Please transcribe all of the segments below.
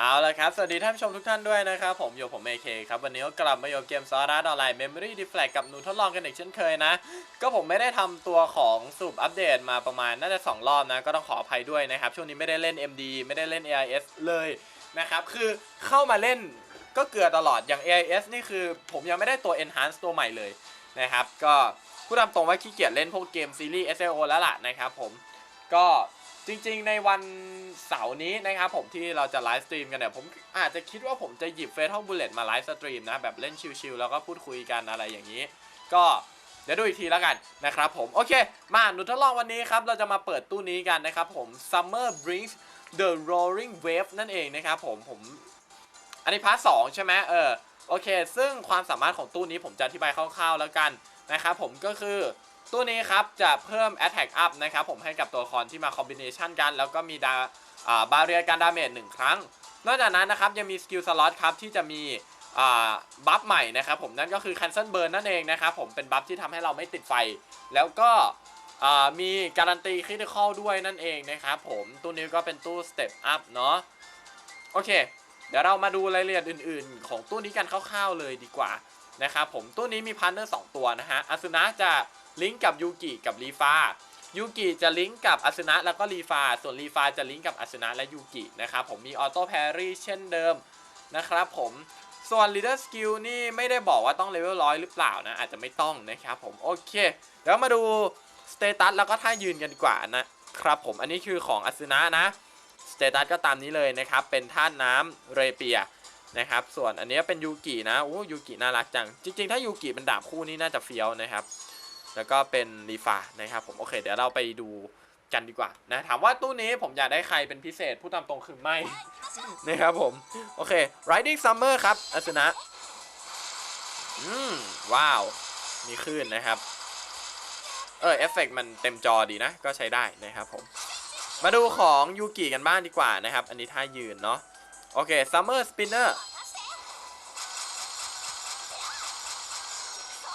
เอาละครับ สวัสดีท่านผู้ชมทุกท่านด้วยนะครับ ผมอยู่ผม AK คครับ วันนี้ก็กลับมาอยู่เกมซอรัสออนไลน์ Memory Deflect กับหนูทดลองกันอีกเช่นเคยนะ ก็ผมไม่ได้ทำตัวของสรุปอัปเดตมาประมาณน่าจะ 2 รอบนะ ก็ต้องขออภัยด้วยนะครับ ช่วงนี้ไม่ได้เล่น MD ไม่ได้เล่น AIS เลยนะครับ คือเข้ามาเล่นก็เกลือตลอดอย่าง AIS นี่คือผมยังไม่ได้ตัว Enhance ตัวใหม่เลยนะครับก็พูดตามตรงว่าขี้เกียจเล่นพวกเกมซีรีส์ SLO แล้วล่ะนะครับผมก็ จริงๆ ในวันเสาร์นี้นะครับผมที่เราจะไลฟ์สตรีมกันเนี่ยผมอาจจะคิดว่าผมจะหยิบเฟสห้องบุลเลตมาไลฟ์สตรีมนะ แบบเล่นชิลๆ แล้วก็พูดคุยกันอะไรอย่างนี้ ก็เดี๋ยวดูอีกทีแล้วกันนะครับผม โอเค มาหนูทดลองวันนี้ครับ เราจะมาเปิดตู้นี้กันนะครับผม Summer brings the roaring wave นั่นเองนะครับผมผม อันนี้พาร์ทสองใช่ไหมเออโอเค ซึ่งความสามารถของตู้นี้ผมจะอธิบายคร่าวๆแล้วกันนะครับผมก็คือ ตู้นี้ครับจะเพิ่ม attack up นะครับผมให้กับตัวละครที่มาคอมบิเนชันกัน แล้วก็มีดาอ่าบาเรียการดาเมจหนึ่งครั้ง นอกจากนั้นนะครับยังมีสกิลสล็อตครับที่จะมีบัฟใหม่นะครับผมนั่นก็คือ cancel burn นั่นเองนะครับผมเป็นบัฟที่ทำให้เราไม่ติดไฟ แล้วก็มีการันตีคริติคอลด้วยนั่นเองนะครับผมตู้นี้ก็เป็นตู้ step up เนาะโอเค เดี๋ยวเรามาดูรายละเอียดอื่น ๆ ของตู้นี้กันคร่าวๆเลยดีกว่านะครับผมตู้นี้มีพาร์ทเนอร์สตัวนะฮะอาซึนะจะ ลิงก์กับยูกิกับลีฟายูกิจะลิงก์กับอาซึนะแล้วก็ลีฟาส่วนลีฟาจะลิงก์กับอาซึนะและยูกินะครับผมมีออโต้แพรี่เช่นเดิมนะครับผมส่วน leader skill นี่ไม่ได้บอกว่าต้องเลเวลร้อยหรือเปล่านะ อาจจะไม่ต้องนะครับผม โอเคเดี๋ยวมาดูสเตตัสแล้วก็ท่ายืนกันดีกว่านะครับผมอันนี้คือของอาซึนะนะสเตตัสก็ตามนี้เลยนะครับ เป็นท่าน้ำเรเปียนะครับ ส่วนอันนี้เป็นยูกินะโอ้ยูกิน่ารักจัง จริง ๆ ถ้ายูกิเป็นดาบคู่นี้น่าจะเฟี้ยวนะครับ แล้วก็เป็นรีฟานะครับผมโอเค เดี๋ยวเราไปดูกันดีกว่านะถามว่าตู้นี้ผมอยากได้ใครเป็นพิเศษพูดตามตรงคือไม่นะครับผม โอเค Riding Summer ครับอาสนะอืมว้าว มีคลื่นนะครับ เออเอฟเฟกต์มันเต็มจอดีนะ ก็ใช้ได้นะครับผม มาดูของยูกิกันบ้างดีกว่านะครับ อันนี้ท่ายืนเนาะโอเค Summer Spinner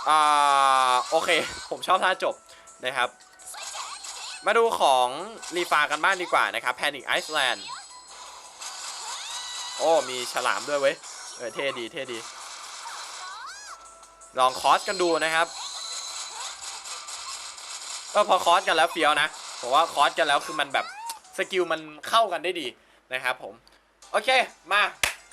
อ่าโอเค ผมชอบท่าจบนะครับ มาดูของรีฟากันบ้างดีกว่านะครับ Panic Iceland โอ้ มีฉลามด้วยเว้ย เออ เท่ดี เท่ดี ลองคอสกันดูนะครับเออพอคอสกันแล้วเฟี้ยวนะ ผมว่าคอสกันแล้วคือมันแบบสกิลมันเข้ากันได้ดีนะครับผม โอเค มา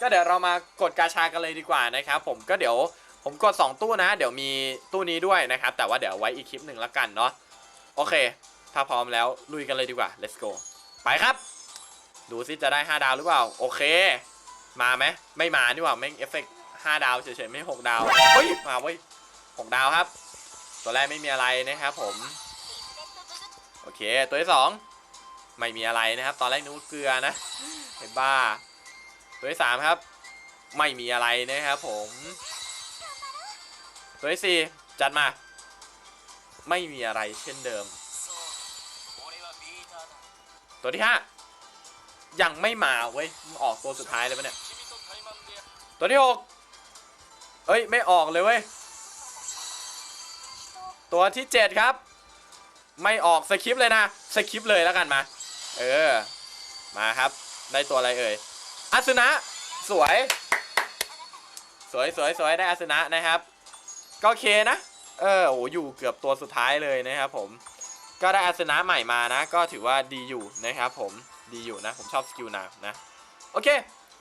ก็เดี๋ยวเรามากดกาชากันเลยดีกว่านะครับผม ก็เดี๋ยว ผมกด 2 ตู้นะ เดี๋ยวมีตู้นี้ด้วยนะครับ แต่ว่าเดี๋ยวไว้อีกคลิปหนึ่งละกันเนาะโอเค ถ้าพร้อมแล้วลุยกันเลยดีกว่า let's go ไปครับ ดูซิจะได้ 5 ดาวหรือเปล่า โอเค มาไหมไม่มานี่หว่าแม่งเอฟเฟกต์5ดาวเฉยๆไม่6ดาวเฮ้ยมาเว้ย6ดาวครับ ตัวแรกไม่มีอะไรนะครับผม โอเค ตัวที่สองไม่มีอะไรนะครับ ตอนแรกนึกว่าเกลือนะเห็นบ้า ตัวที่สามครับ ไม่มีอะไรนะครับผม ตัวที่สี่จัดมา ไม่มีอะไรเช่นเดิม ตัวที่ห้ายังไม่มาเว้ยมันออกตัวสุดท้ายเลยปะเนี่ย ตัวที่หกเอ้ย ไม่ออกเลยเว้ย ตัวที่เจ็ดครับ ไม่ออกสคริปเลยนะสคริปเลยแล้วกันมา เออ มาครับ ได้ตัวอะไรเอ่ยอาสนะ สวย สวยสวยสวยได้อาสนะนะครับ ก็โอเคนะ เออโอ้อยู่เกือบตัวสุดท้ายเลยนะครับผม ก็ได้อาสนะใหม่มานะ ก็ถือว่าดีอยู่นะครับผม ดีอยู่นะ ผมชอบสกิลนางนะ โอเค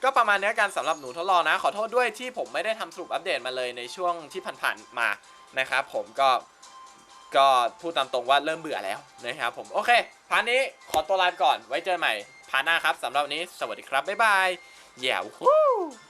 ก็ประมาณนี้กันสำหรับหนูทดลองนะ ขอโทษด้วยที่ผมไม่ได้ทำสรุปอัปเดตมาเลยในช่วงที่ผ่านๆมานะครับผมก็ก็พูดตามตรงว่าเริ่มเบื่อแล้วนะครับผม โอเคพาร์ทนี้ขอตัวลาไปก่อนไว้เจอกันใหม่พาร์ทหน้าครับสำหรับนนี้ สวัสดีครับ บ๊ายบายแย่วู้